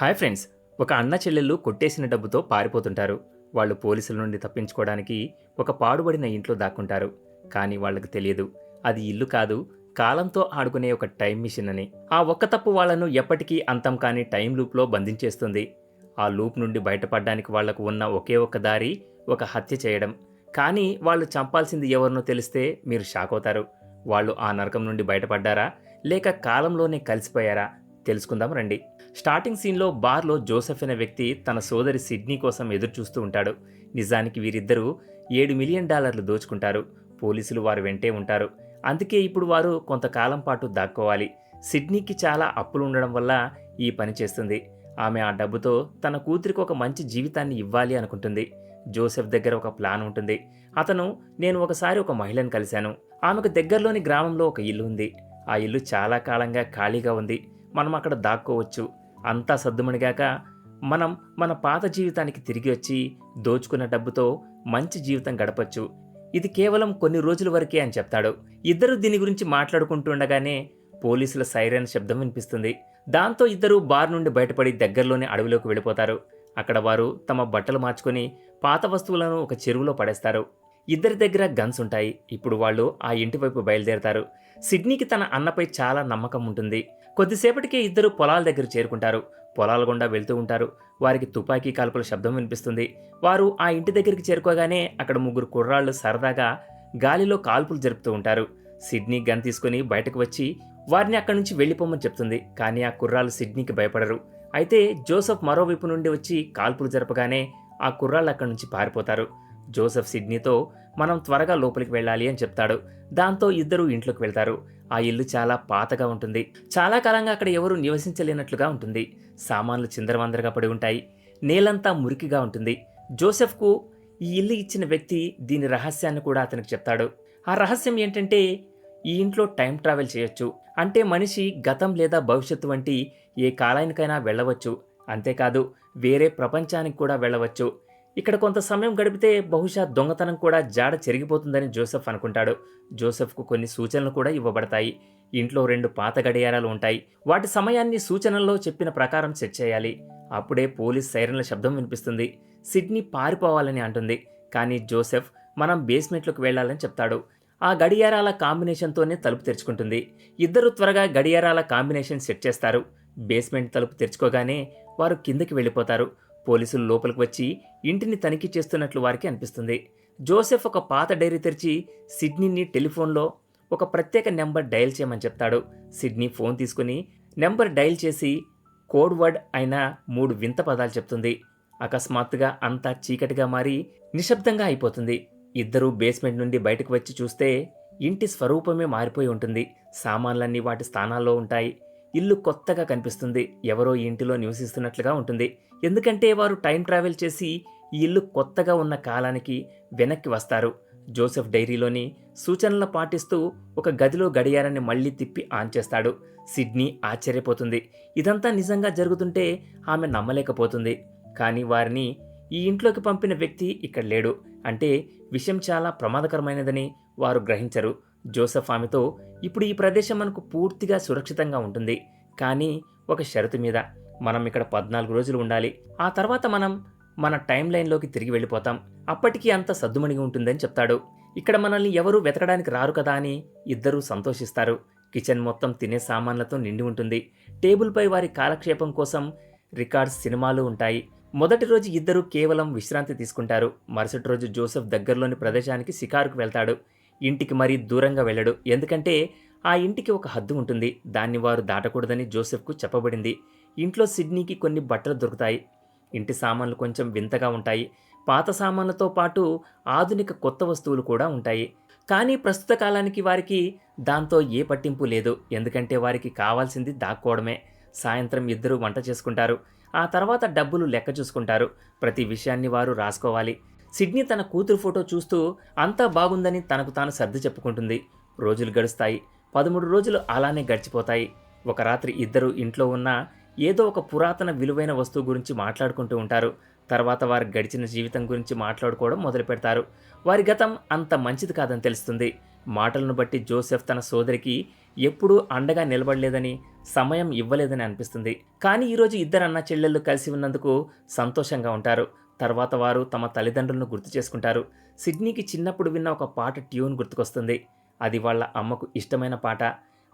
Hi friends ఒక అన్న చెల్లెళ్ళు కొట్టేసిన డబ్బుతో పారిపోతుంటారు. వాళ్ళు పోలీసుల నుండి తప్పించుకోవడానికి ఒక పాడుబడిన ఇంట్లో దాక్కుంటారు. కానీ వాళ్ళకి తెలియదు. అది ఇల్లు కాదు కాలంతో ఆడుకునే ఒక టైం మిషన్ అని. ఆ ఒక్క తప్పు వాళ్ళను ఎప్పటికీ అంతం కాని టైం లూప్లో బంధించేస్తుంది. ఆ లూప్ నుండి బయటపడడానికి వాళ్ళకు ఉన్న ఒకే ఒక్క దారి ఒక హత్య చేయడం. కానీ వాళ్ళు చంపాల్సింది ఎవరినో తెలిస్తే మీరు షాక్ అవుతారు. వాళ్ళు ఆ నరకం నుండి బయటపడ్డారా? లేక కాలంలోనే కలిసిపోయారా? తెలుసుకుందాం రండి. స్టార్టింగ్ సీన్లో బార్లో జోసెఫ్ అనే వ్యక్తి తన సోదరి సిడ్నీ కోసం ఎదురు చూస్తూ ఉంటాడు. నిజానికి వీరిద్దరూ ఏడు మిలియన్ డాలర్లు దోచుకుంటారు. పోలీసులు వారు వెంటే ఉంటారు. అందుకే ఇప్పుడు వారు కొంతకాలం పాటు దాక్కోవాలి. సిడ్నీకి చాలా అప్పులు ఉండడం వల్ల ఈ పని చేస్తుంది. ఆమె ఆ డబ్బుతో తన కూతురికి ఒక మంచి జీవితాన్ని ఇవ్వాలి అనుకుంటుంది. జోసెఫ్ దగ్గర ఒక ప్లాన్ ఉంటుంది. అతను నేను ఒకసారి ఒక మహిళను కలిశాను. ఆమెకు దగ్గరలోని గ్రామంలో ఒక ఇల్లు ఉంది. ఆ ఇల్లు చాలా కాలంగా ఖాళీగా ఉంది. మనం అక్కడ దాక్కోవచ్చు. అంతా సర్దుమణిగాక మనం మన పాత జీవితానికి తిరిగి వచ్చి దోచుకున్న డబ్బుతో మంచి జీవితం గడపచ్చు. ఇది కేవలం కొన్ని రోజుల వరకే అని చెప్తాడు. ఇద్దరు దీని గురించి మాట్లాడుకుంటుండగానే పోలీసుల సైరన్ శబ్దం వినిపిస్తుంది. దాంతో ఇద్దరు బార్ నుండి బయటపడి దగ్గరలోని అడవిలోకి వెళ్ళిపోతారు. అక్కడ వారు తమ బట్టలు మార్చుకొని పాత వస్తువులను ఒక చెరువులో పడేస్తారు. ఇద్దరి దగ్గర గన్స్ ఉంటాయి. ఇప్పుడు వాళ్ళు ఆ ఇంటి వైపు బయలుదేరతారు. సిడ్నీకి తన అన్నపై చాలా నమ్మకం ఉంటుంది. కొద్దిసేపటికే ఇద్దరు పొలాల దగ్గర చేరుకుంటారు. పొలాల గుండా వెళ్తూ ఉంటారు. వారికి తుపాకీ కాల్పుల శబ్దం వినిపిస్తుంది. వారు ఆ ఇంటి దగ్గరికి చేరుకోగానే అక్కడ ముగ్గురు కుర్రాళ్ళు సరదాగా గాలిలో కాల్పులు జరుపుతూ ఉంటారు. సిడ్నీ గన్ తీసుకుని బయటకు వచ్చి వారిని అక్కడి నుంచి వెళ్ళిపోమని చెప్తుంది. కానీ ఆ కుర్రాళ్ళు సిడ్నీకి భయపడరు. అయితే జోసఫ్ మరోవైపు నుండి వచ్చి కాల్పులు జరపగానే ఆ కుర్రాళ్ళు అక్కడి నుంచి పారిపోతారు. జోసఫ్ సిడ్నీతో మనం త్వరగా లోపలికి వెళ్ళాలి అని చెప్తాడు. దాంతో ఇద్దరు ఇంట్లోకి వెళ్తారు. ఆ ఇల్లు చాలా పాతగా ఉంటుంది. చాలా కాలంగా అక్కడ ఎవరు నివసించలేనట్లుగా ఉంటుంది. సామాన్లు చిందరవందరగా పడి ఉంటాయి. నేలంతా మురికిగా ఉంటుంది. జోసెఫ్కు ఈ ఇల్లు ఇచ్చిన వ్యక్తి దీని రహస్యాన్ని కూడా అతనికి చెప్తాడు. ఆ రహస్యం ఏంటంటే ఈ ఇంట్లో టైం ట్రావెల్ చేయొచ్చు. అంటే మనిషి గతం లేదా భవిష్యత్తు వంటి ఏ కాలానికైనా వెళ్ళవచ్చు. అంతేకాదు వేరే ప్రపంచానికి కూడా వెళ్ళవచ్చు. ఇక్కడ కొంత సమయం గడిపితే బహుశా దొంగతనం కూడా జాడ చెరిగిపోతుందని జోసెఫ్ అనుకుంటాడు. జోసెఫ్కు కొన్ని సూచనలు కూడా ఇవ్వబడతాయి. ఇంట్లో రెండు పాత గడియారాలు ఉంటాయి. వాటి సమయాన్ని సూచనల్లో చెప్పిన ప్రకారం సెట్ చేయాలి. అప్పుడే పోలీస్ సైరన్ల శబ్దం వినిపిస్తుంది. సిడ్నీ పారిపోవాలని అంటుంది. కానీ జోసెఫ్ మనం బేస్మెంట్లోకి వెళ్ళాలని చెప్తాడు. ఆ గడియారాల కాంబినేషన్తోనే తలుపు తెరుచుకుంటుంది. ఇద్దరు త్వరగా గడియారాల కాంబినేషన్ సెట్ చేస్తారు. బేస్మెంట్ తలుపు తెరుచుకోగానే వారు కిందకి వెళ్ళిపోతారు. పోలీసులు లోపలికి వచ్చి ఇంటిని తనిఖీ చేస్తున్నట్లు వారికి అనిపిస్తుంది. జోసెఫ్ ఒక పాత డైరీ తెరిచి సిడ్నీని టెలిఫోన్లో ఒక ప్రత్యేక నెంబర్ డయల్ చేయమని చెప్తాడు. సిడ్నీ ఫోన్ తీసుకుని నెంబర్ డయల్ చేసి కోడ్ వర్డ్ అయిన మూడు వింత పదాలు చెప్తుంది. అకస్మాత్తుగా అంతా చీకటిగా మారి నిశ్శబ్దంగా అయిపోతుంది. ఇద్దరూ బేస్మెంట్ నుండి బయటకు వచ్చి చూస్తే ఇంటి స్వరూపమే మారిపోయి ఉంటుంది. సామాన్లన్నీ వాటి స్థానాల్లో ఉంటాయి. ఇల్లు కొత్తగా కనిపిస్తుంది. ఎవరో ఇంటిలో నివసిస్తున్నట్లుగా ఉంటుంది. ఎందుకంటే వారు టైం ట్రావెల్ చేసి ఈ ఇల్లు కొత్తగా ఉన్న కాలానికి వెనక్కి వస్తారు. జోసెఫ్ డైరీలోని సూచనలు పాటిస్తూ ఒక గదిలో గడియారాన్ని మళ్ళీ తిప్పి ఆన్ చేస్తాడు. సిడ్నీ ఆశ్చర్యపోతుంది. ఇదంతా నిజంగా జరుగుతుంటే ఆమె నమ్మలేకపోతుంది. కానీ వారిని ఈ ఇంట్లోకి పంపిన వ్యక్తి ఇక్కడ లేడు. అంటే విషయం చాలా ప్రమాదకరమైనదని వారు గ్రహించరు. జోసెఫ్ ఆమెతో ఇప్పుడు ఈ ప్రదేశం మనకు పూర్తిగా సురక్షితంగా ఉంటుంది. కానీ ఒక షరతు మీద. మనం ఇక్కడ పద్నాలుగు రోజులు ఉండాలి. ఆ తర్వాత మనం మన టైం లైన్లోకి తిరిగి వెళ్ళిపోతాం. అప్పటికి అంత సద్దుమణిగి ఉంటుందని చెప్తాడు. ఇక్కడ మనల్ని ఎవరూ వెతకడానికి రారు కదా అని ఇద్దరూ సంతోషిస్తారు. కిచెన్ మొత్తం తినే సామాన్లతో నిండి ఉంటుంది. టేబుల్పై వారి కాలక్షేపం కోసం రికార్డ్స్ సినిమాలు ఉంటాయి. మొదటి రోజు ఇద్దరు కేవలం విశ్రాంతి తీసుకుంటారు. మరుసటి రోజు జోసెఫ్ దగ్గరలోని ప్రదేశానికి షికారుకు వెళ్తాడు. ఇంటికి మరీ దూరంగా వెళ్ళడు. ఎందుకంటే ఆ ఇంటికి ఒక హద్దు ఉంటుంది. దాన్ని వారు దాటకూడదని జోసెఫ్కు చెప్పబడింది. ఇంట్లో సిడ్నీకి కొన్ని బట్టలు దొరుకుతాయి. ఇంటి సామాన్లు కొంచెం వింతగా ఉంటాయి. పాత సామాన్లతో పాటు ఆధునిక కొత్త వస్తువులు కూడా ఉంటాయి. కానీ ప్రస్తుత కాలానికి వారికి దాంతో ఏ పట్టింపు లేదు. ఎందుకంటే వారికి కావాల్సింది దాక్కోవడమే. సాయంత్రం ఇద్దరు వంట చేసుకుంటారు. ఆ తర్వాత డబ్బులు లెక్క చూసుకుంటారు. ప్రతి విషయాన్ని వారు రాసుకోవాలి. సిడ్నీ తన కూతురు ఫోటో చూస్తూ అంతా బాగుందని తనకు తాను సర్ది చెప్పుకుంటుంది. రోజులు గడుస్తాయి. పదమూడు రోజులు అలానే గడిచిపోతాయి. ఒక రాత్రి ఇద్దరు ఇంట్లో ఉన్న ఏదో ఒక పురాతన విలువైన వస్తువు గురించి మాట్లాడుకుంటూ ఉంటారు. తర్వాత వారు గడిచిన జీవితం గురించి మాట్లాడుకోవడం మొదలు పెడతారు. వారి గతం అంత మంచిది కాదని తెలుస్తుంది. మాటలను బట్టి జోసెఫ్ తన సోదరికి ఎప్పుడూ అండగా నిలబడలేదని సమయం ఇవ్వలేదని అనిపిస్తుంది. కానీ ఈరోజు ఇద్దరు అన్న చెల్లెళ్ళు కలిసి ఉన్నందుకు సంతోషంగా ఉంటారు. తర్వాత వారు తమ తల్లిదండ్రులను గుర్తు చేసుకుంటారు. సిడ్నీకి చిన్నప్పుడు విన్న ఒక పాట ట్యూన్ గుర్తుకొస్తుంది. అది వాళ్ళ అమ్మకు ఇష్టమైన పాట.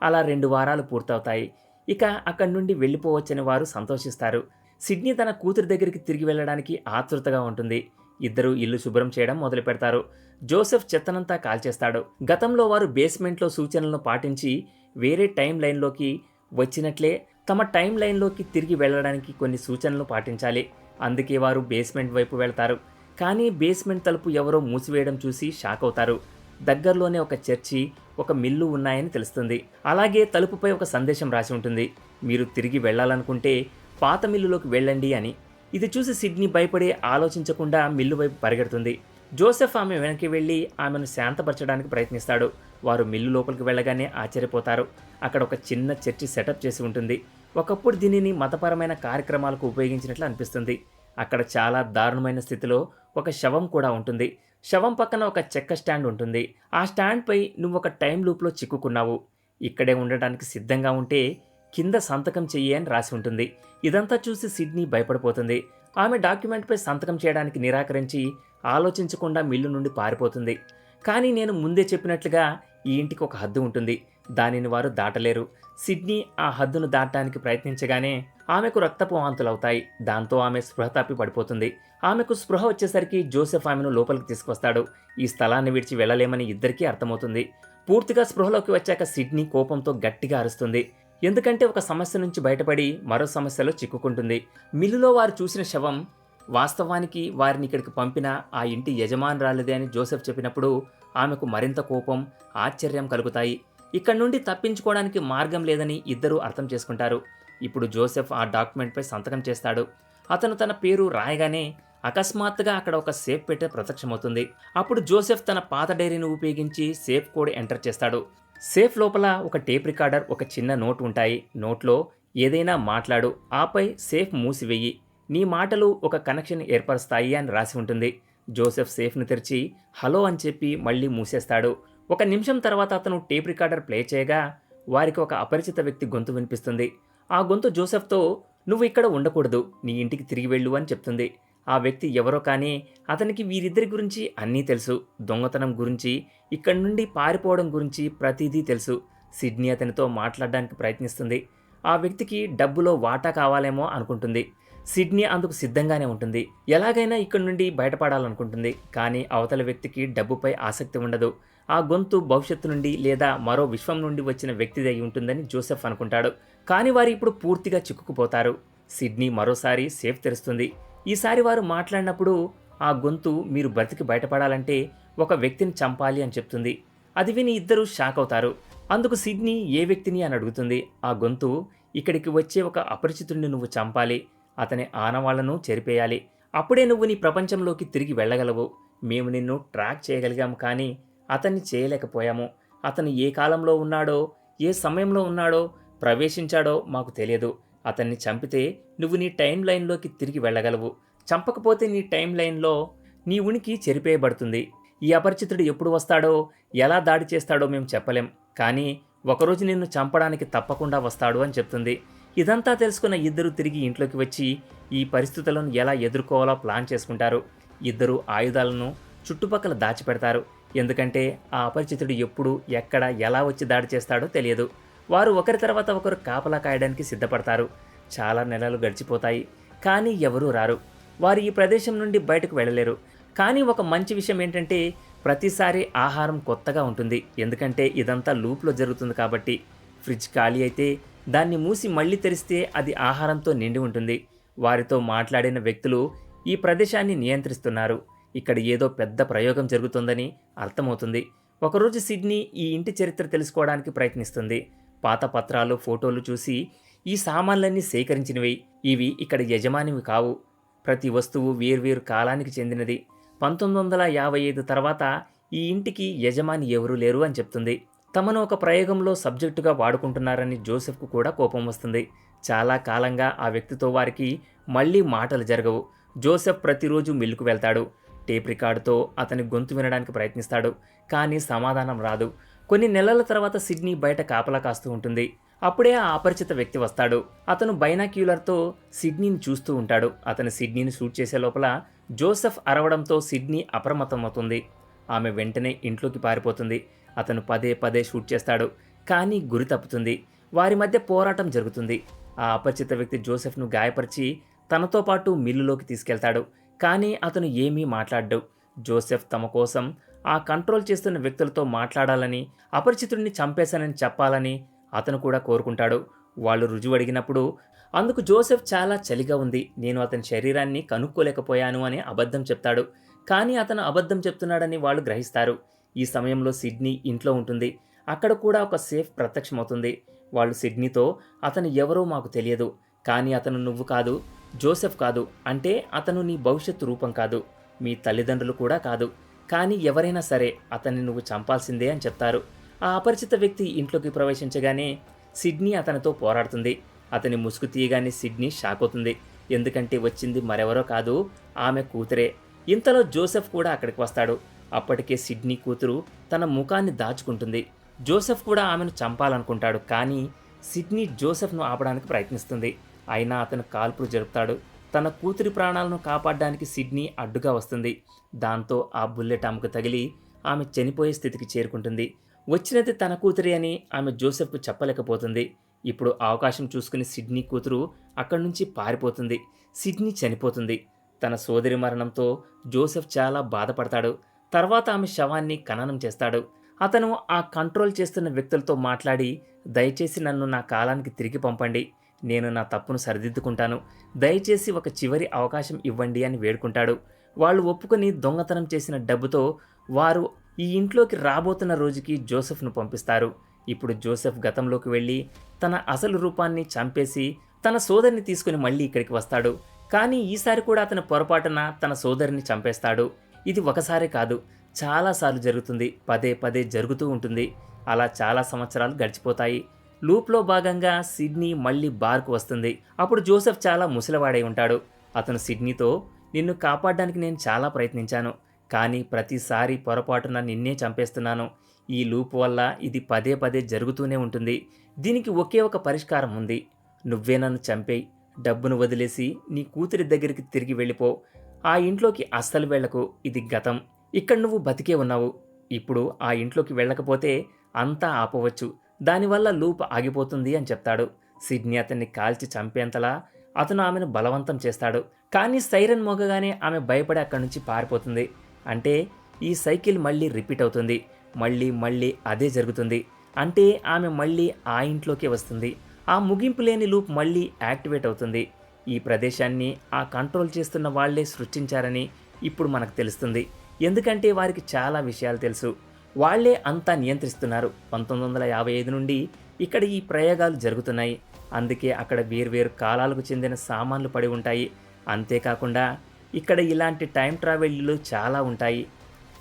అలా రెండు వారాలు పూర్తవుతాయి. ఇక అక్కడి నుండి వెళ్ళిపోవచ్చని వారు సంతోషిస్తారు. సిడ్నీ తన కూతురి దగ్గరికి తిరిగి వెళ్ళడానికి ఆతృతగా ఉంటుంది. ఇద్దరు ఇల్లు శుభ్రం చేయడం మొదలు పెడతారు. జోసెఫ్ చెత్తనంతా కాల్చేస్తాడు. గతంలో వారు బేస్మెంట్లో సూచనలను పాటించి వేరే టైం లైన్లోకి వచ్చినట్లే తమ టైం లైన్లోకి తిరిగి వెళ్ళడానికి కొన్ని సూచనలు పాటించాలి. అందుకే వారు బేస్మెంట్ వైపు వెళ్తారు. కానీ బేస్మెంట్ తలుపు ఎవరో మూసివేయడం చూసి షాక్ అవుతారు. దగ్గరలోనే ఒక చర్చి ఒక మిల్లు ఉన్నాయని తెలుస్తుంది. అలాగే తలుపుపై ఒక సందేశం రాసి ఉంటుంది. మీరు తిరిగి వెళ్ళాలనుకుంటే పాత మిల్లులోకి వెళ్ళండి అని. ఇది చూసి సిడ్నీ భయపడి ఆలోచించకుండా మిల్లు వైపు పరిగెడుతుంది. జోసెఫ్ ఆమె వెనక్కి వెళ్ళి ఆమెను శాంతపరచడానికి ప్రయత్నిస్తాడు. వారు మిల్లు లోపలికి వెళ్ళగానే ఆశ్చర్యపోతారు. అక్కడ ఒక చిన్న చర్చి సెటప్ చేసి ఉంటుంది. ఒకప్పుడు దీనిని మతపరమైన కార్యక్రమాలకు ఉపయోగించినట్లు అనిపిస్తుంది. అక్కడ చాలా దారుణమైన స్థితిలో ఒక శవం కూడా ఉంటుంది. శవం పక్కన ఒక చెక్క స్టాండ్ ఉంటుంది. ఆ స్టాండ్పై నువ్వు ఒక టైం లూప్లో చిక్కుకున్నావు. ఇక్కడే ఉండటానికి సిద్ధంగా ఉంటే కింద సంతకం చెయ్యి అని రాసి ఉంటుంది. ఇదంతా చూసి సిడ్నీ భయపడిపోతుంది. ఆమె డాక్యుమెంట్పై సంతకం చేయడానికి నిరాకరించి ఆలోచించకుండా మిల్లు నుండి పారిపోతుంది. కానీ నేను ముందే చెప్పినట్లుగా ఈ ఇంటికి ఒక హద్దు ఉంటుంది. దానిని వారు దాటలేరు. సిడ్నీ ఆ హద్దును దాటడానికి ప్రయత్నించగానే ఆమెకు రక్తపు వాంతులవుతాయి దాంతో ఆమె స్పృహ తప్పి పడిపోతుంది. ఆమెకు స్పృహ వచ్చేసరికి జోసెఫ్ ఆమెను లోపలికి తీసుకొస్తాడు. ఈ స్థలాన్ని విడిచి వెళ్ళలేమని ఇద్దరికీ అర్థమవుతుంది. పూర్తిగా స్పృహలోకి వచ్చాక సిడ్నీ కోపంతో గట్టిగా అరుస్తుంది. ఎందుకంటే ఒక సమస్య నుంచి బయటపడి మరో సమస్యలో చిక్కుకుంటుంది. మిల్లులో వారు చూసిన శవం వాస్తవానికి వారిని ఇక్కడికి పంపిన ఆ ఇంటి యజమానురాలిదే అని జోసెఫ్ చెప్పినప్పుడు ఆమెకు మరింత కోపం ఆశ్చర్యం కలుగుతాయి. ఇక్కడ నుండి తప్పించుకోవడానికి మార్గం లేదని ఇద్దరూ అర్థం చేసుకుంటారు. ఇప్పుడు జోసెఫ్ ఆ డాక్యుమెంట్పై సంతకం చేస్తాడు. అతను తన పేరు రాయగానే అకస్మాత్తుగా అక్కడ ఒక సేఫ్ పెట్టె ప్రత్యక్షమవుతుంది. అప్పుడు జోసెఫ్ తన పాత డైరీని ఉపయోగించి సేఫ్ కోడ్ ఎంటర్ చేస్తాడు. సేఫ్ లోపల ఒక టేప్ రికార్డర్ ఒక చిన్న నోట్ ఉంటాయి. నోట్లో ఏదైనా మాట్లాడు. ఆపై సేఫ్ మూసివేయి. నీ మాటలు ఒక కనెక్షన్ ఏర్పరుస్తాయి అని రాసి ఉంటుంది. జోసెఫ్ సేఫ్ను తెరిచి హలో అని చెప్పి మళ్ళీ మూసేస్తాడు. ఒక నిమిషం తర్వాత అతను టేప్ రికార్డర్ ప్లే చేయగా వారికి ఒక అపరిచిత వ్యక్తి గొంతు వినిపిస్తుంది. ఆ గొంతు జోసెఫ్తో నువ్వు ఇక్కడ ఉండకూడదు నీ ఇంటికి తిరిగి వెళ్ళు అని చెప్తుంది. ఆ వ్యక్తి ఎవరో కానీ అతనికి వీరిద్దరి గురించి అన్నీ తెలుసు. దొంగతనం గురించి ఇక్కడి నుండి పారిపోవడం గురించి ప్రతిదీ తెలుసు. సిడ్నీ అతనితో మాట్లాడడానికి ప్రయత్నిస్తుంది. ఆ వ్యక్తికి డబ్బులో వాటా కావాలేమో అనుకుంటుంది. సిడ్నీ అందుకు సిద్ధంగానే ఉంటుంది. ఎలాగైనా ఇక్కడి నుండి బయటపడాలనుకుంటుంది. కానీ అవతల వ్యక్తికి డబ్బుపై ఆసక్తి ఉండదు. ఆ గొంతు భవిష్యత్తు నుండి లేదా మరో విశ్వం నుండి వచ్చిన వ్యక్తిది అయి ఉంటుందని జోసెఫ్ అనుకుంటాడు. కానీ వారు ఇప్పుడు పూర్తిగా చిక్కుకుపోతారు. సిడ్నీ మరోసారి సేఫ్ తెరుస్తుంది. ఈసారి వారు మాట్లాడినప్పుడు ఆ గొంతు మీరు బ్రతికి బయటపడాలంటే ఒక వ్యక్తిని చంపాలి అని చెప్తుంది. అది విని ఇద్దరు షాక్ అవుతారు. అందుకు సిడ్నీ ఏ వ్యక్తిని అని అడుగుతుంది. ఆ గొంతు ఇక్కడికి వచ్చే ఒక అపరిచితుడిని నువ్వు చంపాలి. అతని ఆనవాళ్ళను చెరిపేయాలి. అప్పుడే నువ్వు నీ ప్రపంచంలోకి తిరిగి వెళ్ళగలవు. మేము నిన్ను ట్రాక్ చేయగలిగాము కానీ అతన్ని చేయలేకపోయాము. అతను ఏ కాలంలో ఉన్నాడో ఏ సమయంలో ఉన్నాడో ప్రవేశించాడో మాకు తెలియదు. అతన్ని చంపితే నువ్వు నీ టైం లైన్లోకి తిరిగి వెళ్ళగలవు. చంపకపోతే నీ టైం లైన్లో నీ ఉనికి చెరిపేయబడుతుంది. ఈ అపరిచితుడు ఎప్పుడు వస్తాడో ఎలా దాడి చేస్తాడో మేము చెప్పలేం. కానీ ఒకరోజు నిన్ను చంపడానికి తప్పకుండా వస్తాడు అని చెప్తుంది. ఇదంతా తెలుసుకున్న ఇద్దరు తిరిగి ఇంట్లోకి వచ్చి ఈ పరిస్థితులను ఎలా ఎదుర్కోవాలో ప్లాన్ చేసుకుంటారు. ఇద్దరు ఆయుధాలను చుట్టుపక్కల దాచిపెడతారు. ఎందుకంటే ఆ అపరిచితుడు ఎప్పుడు ఎక్కడ ఎలా వచ్చి దాడి చేస్తాడో తెలియదు. వారు ఒకరి తర్వాత ఒకరు కాపలా కాయడానికి సిద్ధపడతారు. చాలా నెలలు గడిచిపోతాయి. కానీ ఎవరూ రారు. వారు ఈ ప్రదేశం నుండి బయటకు వెళ్ళలేరు. కానీ ఒక మంచి విషయం ఏంటంటే ప్రతిసారి ఆహారం కొత్తగా ఉంటుంది. ఎందుకంటే ఇదంతా లూప్లో జరుగుతుంది కాబట్టి. ఫ్రిడ్జ్ ఖాళీ అయితే దాన్ని మూసి మళ్ళీ తెరిస్తే అది ఆహారంతో నిండి ఉంటుంది. వారితో మాట్లాడిన వ్యక్తులు ఈ ప్రదేశాన్ని నియంత్రిస్తున్నారు. ఇక్కడ ఏదో పెద్ద ప్రయోగం జరుగుతుందని అర్థమవుతుంది. ఒకరోజు సిడ్నీ ఈ ఇంటి చరిత్ర తెలుసుకోవడానికి ప్రయత్నిస్తుంది. పాత పత్రాలు ఫోటోలు చూసి ఈ సామాన్లన్నీ సేకరించినవి. ఇవి ఇక్కడ యజమానివి కావు. ప్రతి వస్తువు వేర్వేరు కాలానికి చెందినది. పంతొమ్మిది వందల యాభై ఐదు తర్వాత ఈ ఇంటికి యజమాని ఎవరూ లేరు అని చెప్తుంది. తమను ఒక ప్రయోగంలో సబ్జెక్టుగా వాడుకుంటున్నారని జోసెఫ్కు కూడా కోపం వస్తుంది. చాలా కాలంగా ఆ వ్యక్తితో వారికి మళ్ళీ మాటలు జరగవు. జోసెఫ్ ప్రతిరోజు మిల్లుకు వెళ్తాడు. టేప్ రికార్డుతో అతని గొంతు వినడానికి ప్రయత్నిస్తాడు. కానీ సమాధానం రాదు. కొన్ని నెలల తర్వాత సిడ్నీ బయట కాపలా కాస్తూ ఉంటుంది. అప్పుడే ఆ అపరిచిత వ్యక్తి వస్తాడు. అతను బైనాక్యూలర్తో సిడ్నీని చూస్తూ ఉంటాడు. అతను సిడ్నీని షూట్ చేసే లోపల జోసెఫ్ అరవడంతో సిడ్నీ అప్రమత్తమవుతుంది. ఆమె వెంటనే ఇంట్లోకి పారిపోతుంది. అతను పదే పదే షూట్ చేస్తాడు. కానీ గురి తప్పుతుంది. వారి మధ్య పోరాటం జరుగుతుంది. ఆ అపరిచిత వ్యక్తి జోసెఫ్ను గాయపరిచి తనతో పాటు మిల్లులోకి తీసుకెళ్తాడు. కానీ అతను ఏమీ మాట్లాడ్డు. జోసెఫ్ తమ కోసం ఆ కంట్రోల్ చేస్తున్న వ్యక్తులతో మాట్లాడాలని అపరిచితుడిని చంపేశానని చెప్పాలని అతను కూడా కోరుకుంటాడు. వాళ్ళు రుజువు అడిగినప్పుడు అందుకు జోసెఫ్ చాలా చలిగా ఉంది. నేను అతని శరీరాన్ని కనుక్కోలేకపోయాను అని అబద్ధం చెప్తాడు. కానీ అతను అబద్ధం చెప్తున్నాడని వాళ్ళు గ్రహిస్తారు. ఈ సమయంలో సిడ్నీ ఇంట్లో ఉంటుంది. అక్కడ కూడా ఒక సేఫ్ ప్రత్యక్షమవుతుంది. వాళ్ళు సిడ్నీతో అతను ఎవరో మాకు తెలియదు. కానీ అతను నువ్వు కాదు జోసెఫ్ కాదు. అంటే అతను నీ భవిష్యత్తు రూపం కాదు. మీ తల్లిదండ్రులు కూడా కాదు. కానీ ఎవరైనా సరే అతన్ని నువ్వు చంపాల్సిందే అని చెప్తారు. ఆ అపరిచిత వ్యక్తి ఇంట్లోకి ప్రవేశించగానే సిడ్నీ అతనితో పోరాడుతుంది. అతని ముసుగు తీయగానే సిడ్నీ షాక్ అవుతుంది ఎందుకంటే వచ్చింది మరెవరో కాదు ఆమె కూతురే. ఇంతలో జోసెఫ్ కూడా అక్కడికి వస్తాడు. అప్పటికే సిడ్నీ కూతురు తన ముఖాన్ని దాచుకుంటుంది. జోసెఫ్ కూడా ఆమెను చంపాలనుకుంటాడు కానీ సిడ్నీ జోసెఫ్ను ఆపడానికి ప్రయత్నిస్తుంది. అయినా అతను కాల్పులు జరుపుతాడు. తన కూతురి ప్రాణాలను కాపాడడానికి సిడ్నీ అడ్డుగా వస్తుంది. దాంతో ఆ బుల్లెట్ ఆమెకు తగిలి ఆమె చనిపోయే స్థితికి చేరుకుంటుంది. వచ్చినది తన కూతురి అని ఆమె జోసెఫ్కు చెప్పలేకపోతుంది. ఇప్పుడు అవకాశం చూసుకుని సిడ్నీ కూతురు అక్కడి నుంచి పారిపోతుంది. సిడ్నీ చనిపోతుంది. తన సోదరి మరణంతో జోసెఫ్ చాలా బాధపడతాడు. తర్వాత ఆమె శవాన్ని ఖననం చేస్తాడు. అతను ఆ కంట్రోల్ చేస్తున్న వ్యక్తులతో మాట్లాడి దయచేసి నన్ను నా కాలానికి తిరిగి పంపండి. నేను నా తప్పును సరిదిద్దుకుంటాను. దయచేసి ఒక చివరి అవకాశం ఇవ్వండి అని వేడుకుంటాడు. వాళ్ళు ఒప్పుకొని దొంగతనం చేసిన డబ్బుతో వారు ఈ ఇంట్లోకి రాబోతున్న రోజుకి జోసెఫ్ను పంపిస్తారు. ఇప్పుడు జోసెఫ్ గతంలోకి వెళ్ళి తన అసలు రూపాన్ని చంపేసి తన సోదరిని తీసుకుని మళ్ళీ ఇక్కడికి వస్తాడు. కానీ ఈసారి కూడా అతను పొరపాటున తన సోదరిని చంపేస్తాడు. ఇది ఒకసారి కాదు చాలాసార్లు జరుగుతుంది. పదే పదే జరుగుతూ ఉంటుంది. అలా చాలా సంవత్సరాలు గడిచిపోతాయి. లూప్లో భాగంగా సిడ్నీ మళ్ళీ బార్కు వస్తుంది. అప్పుడు జోసెఫ్ చాలా ముసలివాడై ఉంటాడు. అతను సిడ్నీతో నిన్ను కాపాడడానికి నేను చాలా ప్రయత్నించాను. కానీ ప్రతిసారి పొరపాటున నిన్నే చంపేస్తున్నాను. ఈ లూప్ వల్ల ఇది పదే పదే జరుగుతూనే ఉంటుంది. దీనికి ఒకే ఒక పరిష్కారం ఉంది. నువ్వే నన్ను చంపేయి. డబ్బును వదిలేసి నీ కూతురి దగ్గరికి తిరిగి వెళ్ళిపో. ఆ ఇంట్లోకి అస్సలు వెళ్ళకు ఇది గతం. ఇక్కడ నువ్వు బతికే ఉన్నావు. ఇప్పుడు ఆ ఇంట్లోకి వెళ్ళకపోతే అంతా ఆపవచ్చు. దానివల్ల లూప్ ఆగిపోతుంది అని చెప్తాడు. సిడ్నీ అతన్ని కాల్చి చంపేంతలా అతను ఆమెను బలవంతం చేస్తాడు. కానీ సైరన్ మోగగానే ఆమె భయపడి అక్కడి నుంచి పారిపోతుంది. అంటే ఈ సైకిల్ మళ్ళీ రిపీట్ అవుతుంది. మళ్ళీ మళ్ళీ అదే జరుగుతుంది. అంటే ఆమె మళ్ళీ ఆ ఇంట్లోకే వస్తుంది. ఆ ముగింపు లేని లూప్ మళ్ళీ యాక్టివేట్ అవుతుంది. ఈ ప్రదేశాన్ని ఆ కంట్రోల్ చేస్తున్న వాళ్ళే సృష్టించారని ఇప్పుడు మనకు తెలుస్తుంది. ఎందుకంటే వారికి చాలా విషయాలు తెలుసు. వాళ్ళే అంతా నియంత్రిస్తున్నారు. పంతొమ్మిది వందల యాభై ఐదు నుండి ఇక్కడ ఈ ప్రయోగాలు జరుగుతున్నాయి. అందుకే అక్కడ వేర్వేరు కాలాలకు చెందిన సామాన్లు పడి ఉంటాయి. అంతేకాకుండా ఇక్కడ ఇలాంటి టైం ట్రావెల్లు చాలా ఉంటాయి.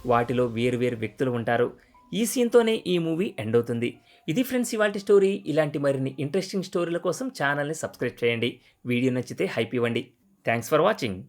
వాటిలో వేరువేరు వ్యక్తులు ఉంటారు. ఈ సీన్తోనే ఈ మూవీ ఎండ్ అవుతుంది. ఇది ఫ్రెండ్స్ ఇవాళ స్టోరీ. ఇలాంటి మరిన్ని ఇంట్రెస్టింగ్ స్టోరీల కోసం ఛానల్ని సబ్స్క్రైబ్ చేయండి. వీడియో నచ్చితే హైప్ ఇవ్వండి. Thanks for watching.